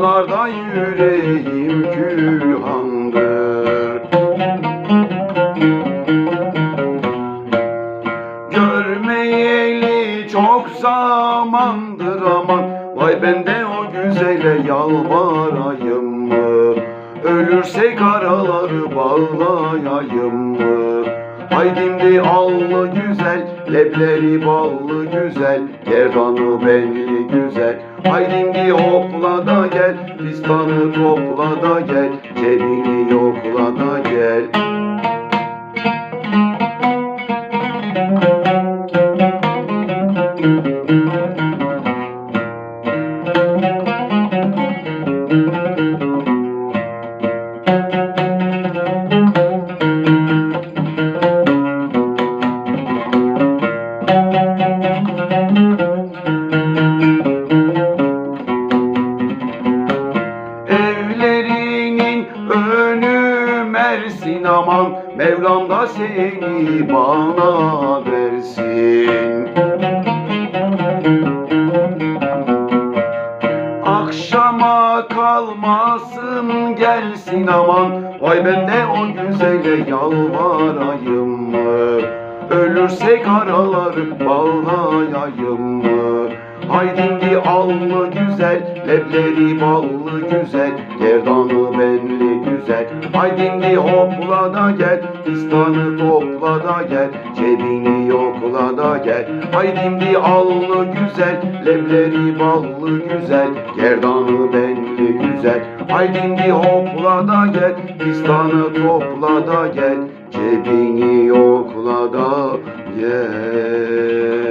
Yanarda yüreğim külhandır. Görmeyeli çok zamandır aman Vay ben de o güzele yalvarayım mı? Ölürsek araları bağlayayım mı Haydimdi allı güzel Lebleri ballı güzel Gerdanı belli güzel. Haydimdi hopla da gel Fistanı topla da gel Cebini yokla da gel. Evlerinin önü Mersin aman Mevlam da seni bana versin. Akşama kalmasın gelsin aman Vay ben de o güzele yalvarayım mı? Ölürsek araları bağlayayım mı? Haydindi allı güzel Lebleri ballı güzel Gerdanı Haydindi hopla da gel Fistanı topla da gel Cebini yokla da gel Haydindi allı güzel Lebleri ballı güzel Gerdanı belli güzel. Haydindi hopla da gel Fistanı topla da gel Cebini yokla da gel